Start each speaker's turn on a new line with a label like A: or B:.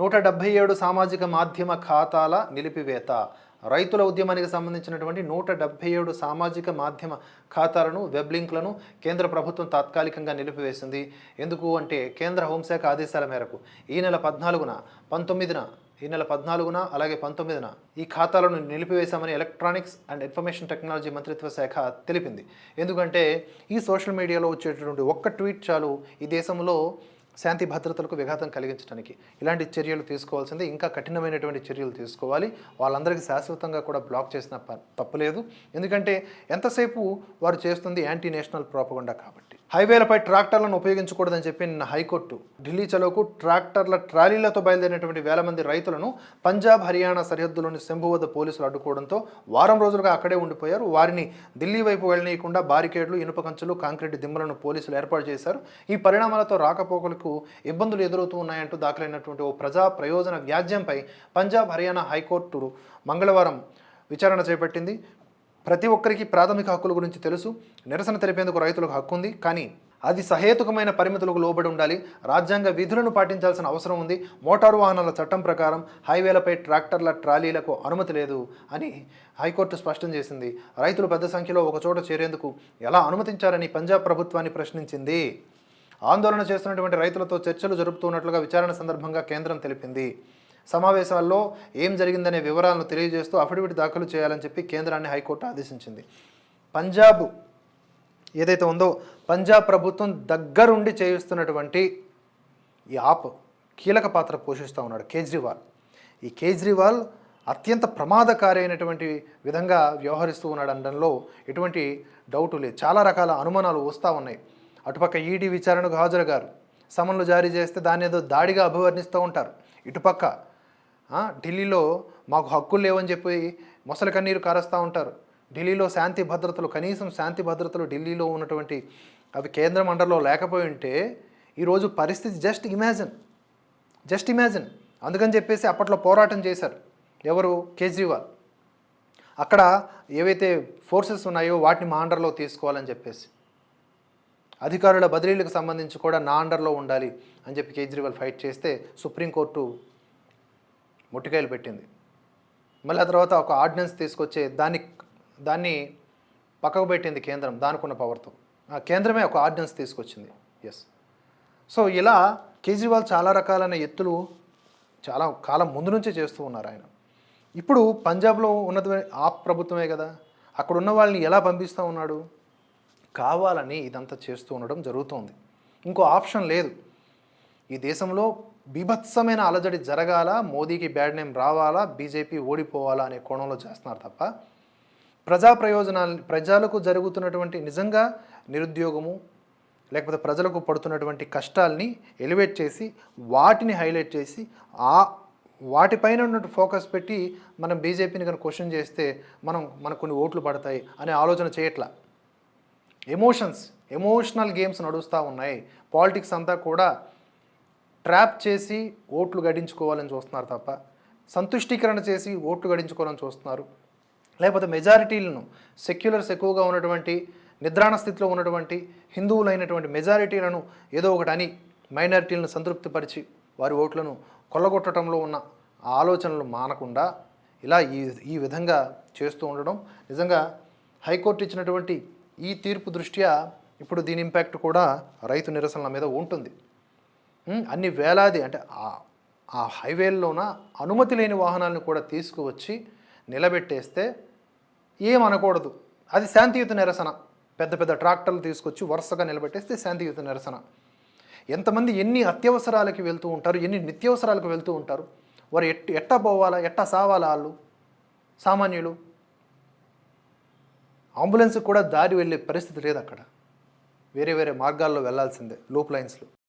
A: నూట డెబ్బై ఏడు సామాజిక మాధ్యమ ఖాతాల నిలిపివేత. రైతుల ఉద్యమానికి సంబంధించినటువంటి నూట డెబ్బై ఏడు సామాజిక మాధ్యమ ఖాతాలను వెబ్ లింక్లను కేంద్ర ప్రభుత్వం తాత్కాలికంగా నిలిపివేసింది. ఎందుకు అంటే కేంద్ర హోంశాఖ ఆదేశాల మేరకు ఈ నెల పద్నాలుగున పంతొమ్మిదిన ఈ నెల పద్నాలుగున అలాగే పంతొమ్మిదిన ఈ ఖాతాలను నిలిపివేశామని ఎలక్ట్రానిక్స్ అండ్ ఇన్ఫర్మేషన్ టెక్నాలజీ మంత్రిత్వ శాఖ తెలిపింది. ఎందుకంటే ఈ సోషల్ మీడియాలో వచ్చేటటువంటి ఒక్క ట్వీట్ చాలు ఈ దేశంలో శాంతి భద్రతలకు విఘాతం కలిగించడానికి ఇలాంటి చర్యలు తీసుకోవాల్సిందే. ఇంకా కఠినమైనటువంటి చర్యలు తీసుకోవాలి. వాళ్ళందరికీ శాశ్వతంగా కూడా బ్లాక్ చేసిన ప- తప్పులేదు ఎందుకంటే ఎంతసేపు వారు చేస్తుంది యాంటీ నేషనల్ ప్రాపగండా కాబట్టి. హైవేలపై ట్రాక్టర్లను ఉపయోగించకూడదని చెప్పి నిన్న హైకోర్టు ఢిల్లీ చలోకు ట్రాక్టర్ల ట్రాలీలతో బయలుదేరినటువంటి వేల మంది రైతులను పంజాబ్ హర్యానా సరిహద్దులోని శంభు వద్ద పోలీసులు అడ్డుకోవడంతో వారం రోజులుగా అక్కడే ఉండిపోయారు. వారిని ఢిల్లీ వైపు వెళ్ళనీయకుండా బారికేడ్లు ఇనుప కంచులు కాంక్రీట్ దిమ్మలను పోలీసులు ఏర్పాటు చేశారు. ఈ పరిణామాలతో రాకపోకలకు ఇబ్బందులు ఎదురవుతూ ఉన్నాయంటూ దాఖలైనటువంటి ఓ ప్రజా ప్రయోజన వ్యాజ్యంపై పంజాబ్ హర్యానా హైకోర్టు మంగళవారం విచారణ చేపట్టింది. ప్రతి ఒక్కరికి ప్రాథమిక హక్కుల గురించి తెలుసు నిరసన తెలిపేందుకు రైతులకు హక్కు ఉంది. కానీ అది సహేతుకమైన పరిమితులకు లోబడి ఉండాలి. రాజ్యాంగ విధులను పాటించాల్సిన అవసరం ఉంది. మోటారు వాహనాల చట్టం ప్రకారం హైవేలపై ట్రాక్టర్ల ట్రాలీలకు అనుమతి లేదు అని హైకోర్టు స్పష్టం చేసింది. రైతులు పెద్ద సంఖ్యలో ఒకచోట చేరేందుకు ఎలా అనుమతించారని పంజాబ్ ప్రభుత్వాన్ని ప్రశ్నించింది. ఆందోళన చేస్తున్నటువంటి రైతులతో చర్చలు జరుపుతున్నట్లుగా విచారణ సందర్భంగా కేంద్రం తెలిపింది. సమావేశాల్లో ఏం జరిగిందనే వివరాలను తెలియజేస్తూ అఫిడవిట్ దాఖలు చేయాలని చెప్పి కేంద్రాన్ని హైకోర్టు ఆదేశించింది. పంజాబ్ ఏదైతే ఉందో పంజాబ్ ప్రభుత్వం దగ్గరుండి చేయిస్తున్నటువంటి ఈ యాప్ కీలక పాత్ర పోషిస్తూ ఉన్నాడు కేజ్రీవాల్. ఈ కేజ్రీవాల్ అత్యంత ప్రమాదకారి అయినటువంటి విధంగా వ్యవహరిస్తూ ఉన్నాడు అనడంలో ఎటువంటి డౌటు లేదు. చాలా రకాల అనుమానాలు వస్తూ ఉన్నాయి. అటుపక్క ఈడీ విచారణకు హాజరుగారు. సమన్లు జారీ చేస్తే దాన్ని ఏదో దాడిగా అభివర్ణిస్తూ ఉంటారు. ఇటుపక్క ఢిల్లీలో మాకు హక్కులు లేవని చెప్పి మొసలి కన్నీరు కారుస్తూ ఉంటారు. ఢిల్లీలో శాంతి భద్రతలు కనీసం శాంతి భద్రతలు ఢిల్లీలో ఉన్నటువంటి అవి కేంద్ర మండలిలో లేకపోయి ఉంటే ఈరోజు పరిస్థితి జస్ట్ ఇమాజిన్ జస్ట్ ఇమాజిన్ అందుకని చెప్పేసి అప్పట్లో పోరాటం చేశారు. ఎవరు? కేజ్రీవాల్. అక్కడ ఏవైతే ఫోర్సెస్ ఉన్నాయో వాటిని మా అండర్లో తీసుకోవాలని చెప్పేసి. అధికారుల బదిలీలకు సంబంధించి కూడా నా అండర్లో ఉండాలి అని చెప్పి కేజ్రీవాల్ ఫైట్ చేస్తే సుప్రీంకోర్టు ముట్టికాయలు పెట్టింది. మళ్ళీ ఆ తర్వాత ఒక ఆర్డినెన్స్ తీసుకొచ్చే దాన్ని దాన్ని పక్కకు పెట్టింది కేంద్రం దానికున్న పవర్తో. ఆ కేంద్రమే ఒక ఆర్డినెన్స్ తీసుకొచ్చింది. ఎస్ సో ఇలా కేజ్రీవాల్ చాలా రకాలైన ఎత్తులు చాలా కాలం ముందు నుంచే చేస్తూ ఉన్నారు ఆయన. ఇప్పుడు పంజాబ్లో ఉన్నది ఆ ప్రభుత్వమే కదా. అక్కడ ఉన్న వాళ్ళని ఎలా పంపిస్తూ ఉన్నాడు? కావాలని ఇదంతా చేస్తూ ఉండడం జరుగుతోంది. ఇంకో ఆప్షన్ లేదు. ఈ దేశంలో బీభత్సమైన అలజడి జరగాల మోదీకి బ్యాడ్ నేమ్ రావాలా బీజేపీ ఓడిపోవాలా అనే కోణంలో చేస్తున్నారు తప్ప ప్రజా ప్రయోజనాలు ప్రజలకు జరుగుతున్నటువంటి నిజంగా నిరుద్యోగము లేకపోతే ప్రజలకు పడుతున్నటువంటి కష్టాల్ని ఎలివేట్ చేసి వాటిని హైలైట్ చేసి ఆ వాటిపైన ఉన్నట్టు ఫోకస్ పెట్టి మనం బీజేపీని కనుక క్వశ్చన్ చేస్తే మనం మనకు కొన్ని ఓట్లు పడతాయి అనే ఆలోచన చేయట్లా? ఎమోషన్స్ ఎమోషనల్ గేమ్స్ నడుస్తూ ఉన్నాయి. పాలిటిక్స్ అంతా కూడా ట్రాప్ చేసి ఓట్లు గడించుకోవాలని చూస్తున్నారు తప్ప సంతుష్టీకరణ చేసి ఓట్లు గడించుకోవాలని చూస్తున్నారు. లేకపోతే మెజారిటీలను సెక్యులర్స్ ఎక్కువగా ఉన్నటువంటి నిద్రాణ స్థితిలో ఉన్నటువంటి హిందువులైనటువంటి మెజారిటీలను ఏదో ఒకటి అని మైనారిటీలను సంతృప్తిపరిచి వారి ఓట్లను కొల్లగొట్టడంలో ఉన్న ఆలోచనలు మానకుండా ఇలా ఈ ఈ విధంగా చేస్తూ ఉండడం నిజంగా హైకోర్టు ఇచ్చినటువంటి ఈ తీర్పు దృష్ట్యా ఇప్పుడు దీని ఇంపాక్ట్ కూడా రైతు నిరసనల మీద ఉంటుంది. అన్ని వేలాది అంటే ఆ- ఆ హైవేల్లోన అనుమతి లేని వాహనాలను కూడా తీసుకువచ్చి నిలబెట్టేస్తే ఏమనకూడదు. అది శాంతియుత నిరసన. పెద్ద పెద్ద ట్రాక్టర్లు తీసుకొచ్చి వరుసగా నిలబెట్టేస్తే శాంతియుత నిరసన. ఎంతమంది ఎన్ని అత్యవసరాలకి వెళ్తూ ఉంటారు ఎన్ని నిత్యవసరాలకు వెళ్తూ ఉంటారు వారు ఎట్ ఎట్టా పోవాలా ఎట్టా సావాలా వాళ్ళు? సామాన్యులు. అంబులెన్స్కి కూడా దారి వెళ్ళే పరిస్థితి లేదు అక్కడ. వేరే వేరే మార్గాల్లో వెళ్ళాల్సిందే లూప్ లైన్స్లో.